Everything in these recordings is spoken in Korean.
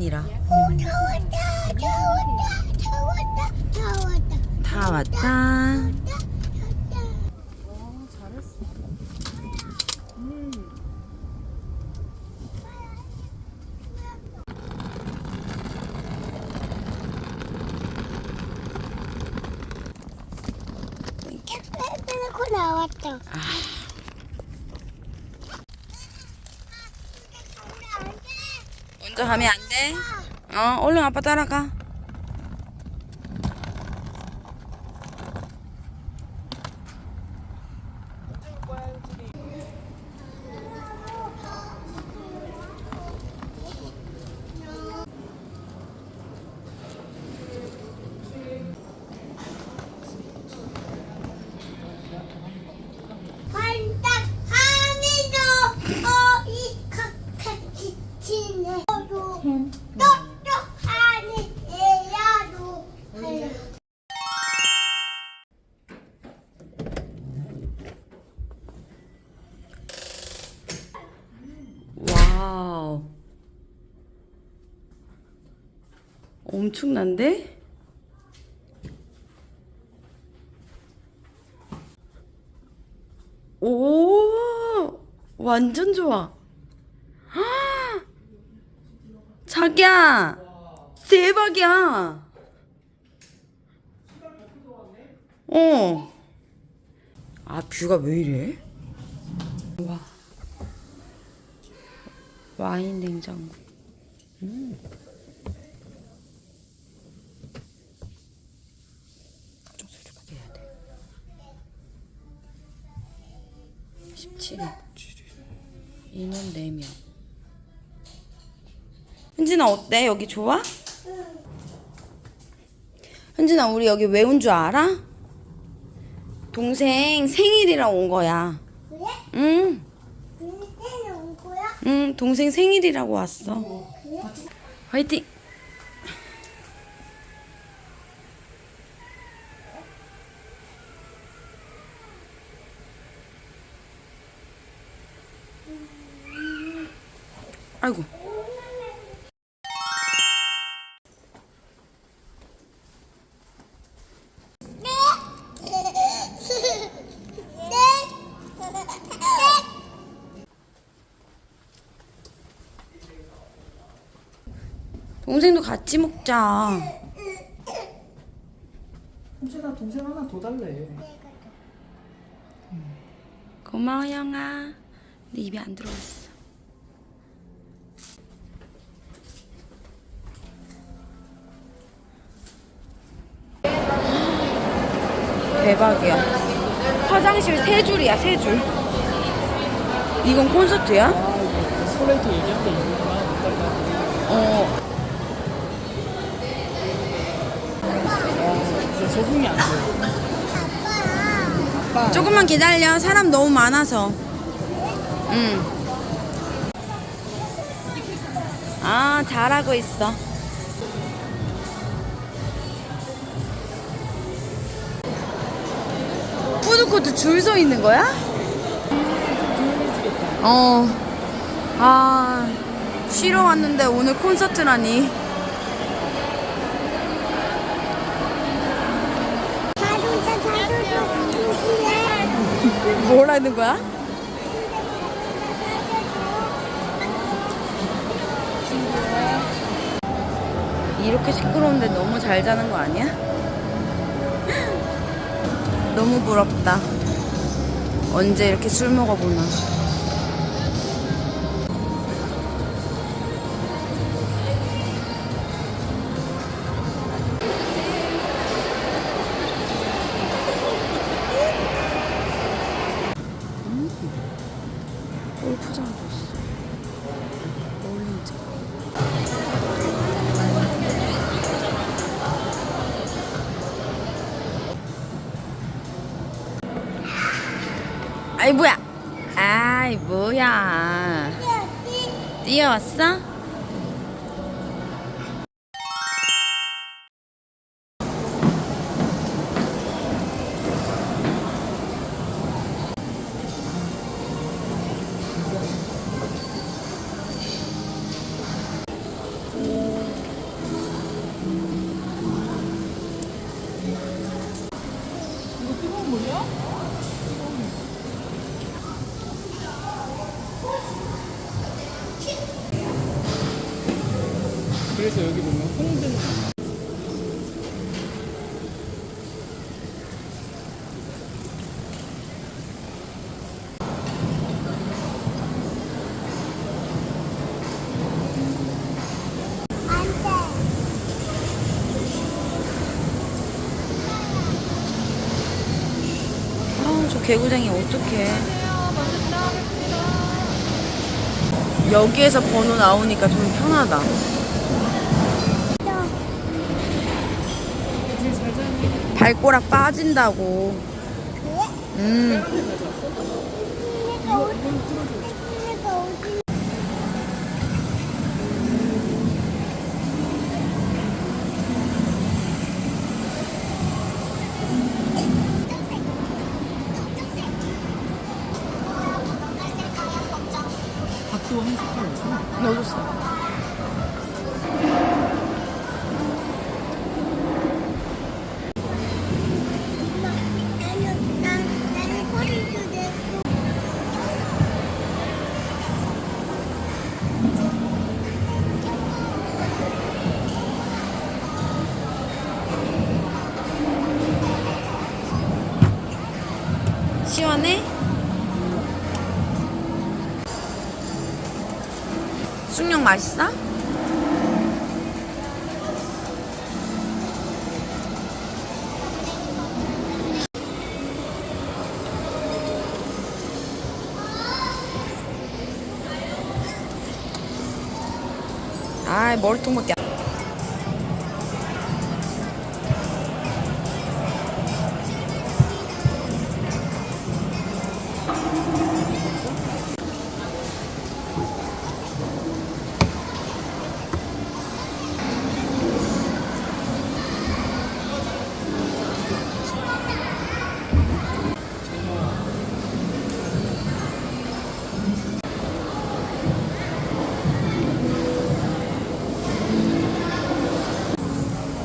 체크인이라. 오, 다 왔다, 다 왔다, 다 왔다, 다 왔다. 다 왔다. 다 왔다. 빼빼고 나왔다. 가면 안 돼? 어, 얼른 아빠 따라가. 엄청난데? 오, 완전 좋아. 헉! 자기야, 대박이야. 어. 아, 뷰가 왜 이래? 와. 와인 냉장고. 음. 좀 소리가 내야 돼. 17일. 인원 4명. 현진아 어때? 여기 좋아? 현진아 우리 여기 왜 온 줄 알아? 동생 생일이라 온 거야. 그래? 응. 온 거야? 응, 동생 생일이라고 왔어. 그래? 화이팅! 아이고. 동생도 같이 먹자. 현진아 동생 하나 더 달래. 고마워, 영아. 내 입에 안 들어왔어. 대박이야. 화장실 세 줄이야, 세 줄. 이건 콘서트야? 이거구나 못 달라. 어. 진짜 적응이 안 돼. 아빠. 조금만 기다려. 사람 너무 많아서. 응. 아, 잘하고 있어. 푸드코트 줄서 있는 거야? 어. 아, 쉬러 왔는데 오늘 콘서트라니. 뭘 하는 거야? 이렇게 시끄러운데 너무 잘 자는 거 아니야? 너무 부럽다. 언제 이렇게 술 먹어보나. 골프장도 있어. 아이 뭐야? 아이 뭐야? 뛰어왔어? 개구쟁이 어떡해. 여기에서 번호 나오니까 좀 편하다. 발꼬락 빠진다고. 음. 밥도 한 넣어 넣어줬어. 시원해? 쑥냥 맛있어? 아 머리통밖에 안-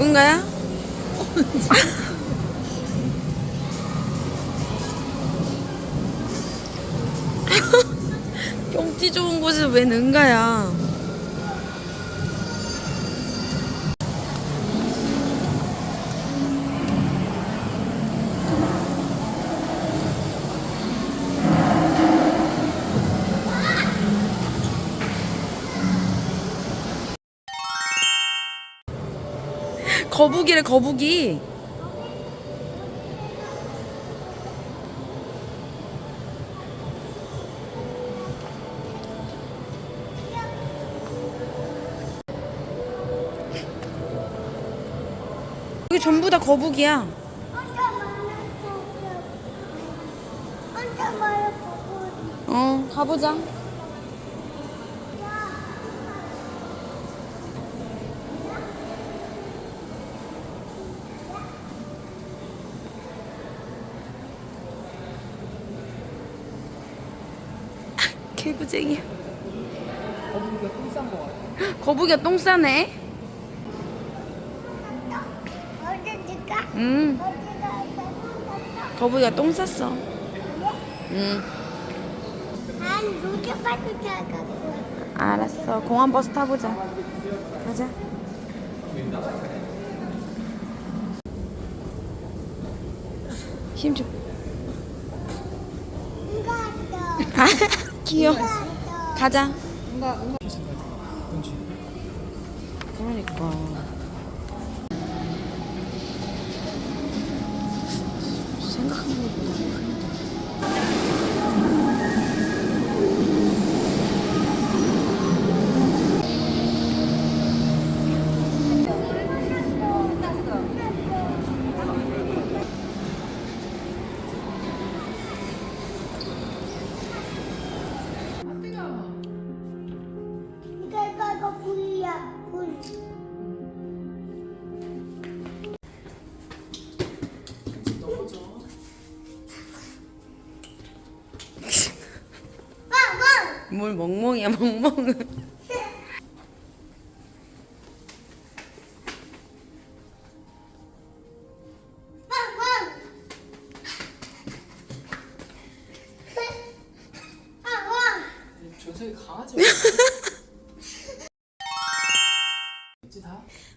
은가야? 경치 좋은 곳에 웬 은가야? 거북이래 거북이. 여기 전부 다 거북이야. 어, 가보자. 거북이가 똥 싼 거 같아 거북이가 똥 싸네. 어디가? 응, 어디가? 거북이가 똥 쌌어. 응, 난 로켓파트 타고. 알았어. 공항 버스 타보자. 가자. 힘 줘. 귀여워. 가자. 그러니까. 생각한 것보다. 눈물 멍멍이야 멍멍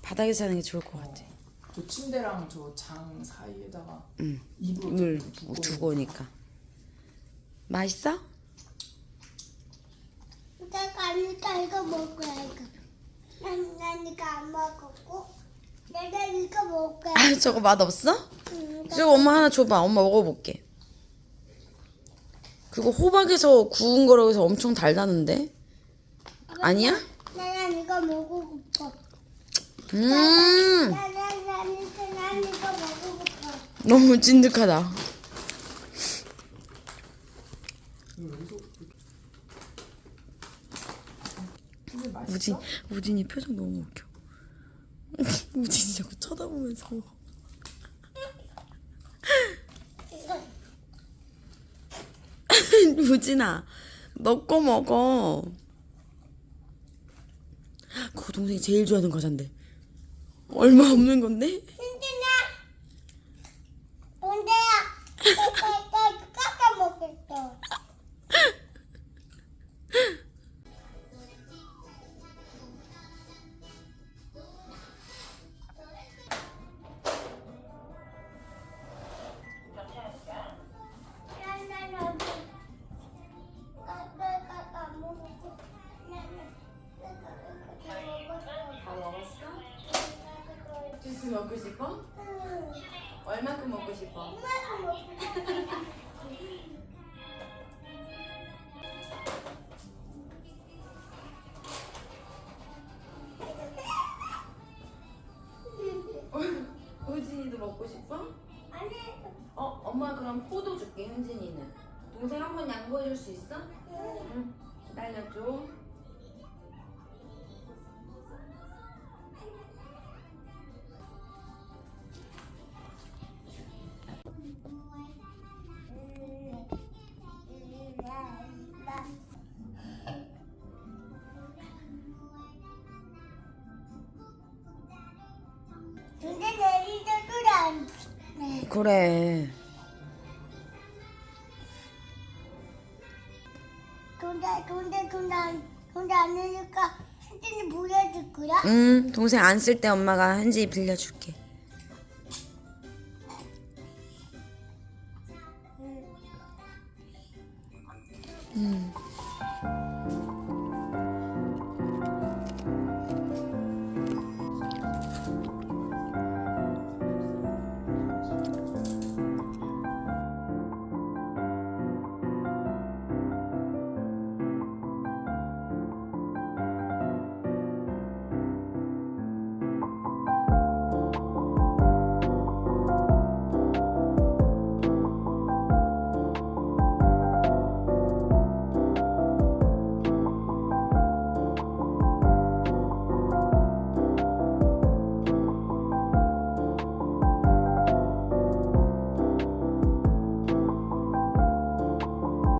바닥에 자는 게 좋을 것 같아. 어, 그 침대랑 저 장 사이에다가 응. 이불 물 두고 오니까. 맛있어? 내가 이거 먹을 거야 이거. 난, 난 이거 안 먹었고 내가 이거 먹을 거야. 아 저거 맛 없어? 응, 저거 엄마 하나 줘봐. 엄마 먹어볼게. 그거 호박에서 구운 거라고 해서 엄청 달다는데? 아니야? 나는 이거 먹고 싶어. 음 나는 나는 난 이거 먹고 싶어. 너무 찐득하다. 근데 맛있어? 우진 우진이 표정 너무 웃겨. 우진이 자꾸 쳐다보면서. 우진아, 너거 먹어. 그거 동생이 제일 좋아하는 과자인데. 얼마 없는 건데? 현진이는. 동생 한 번 양보해 줄 수 있어? 응. 기다려줘. 그래. 응, 동생 안 쓸 때 엄마가 현진이 빌려줄게. 음.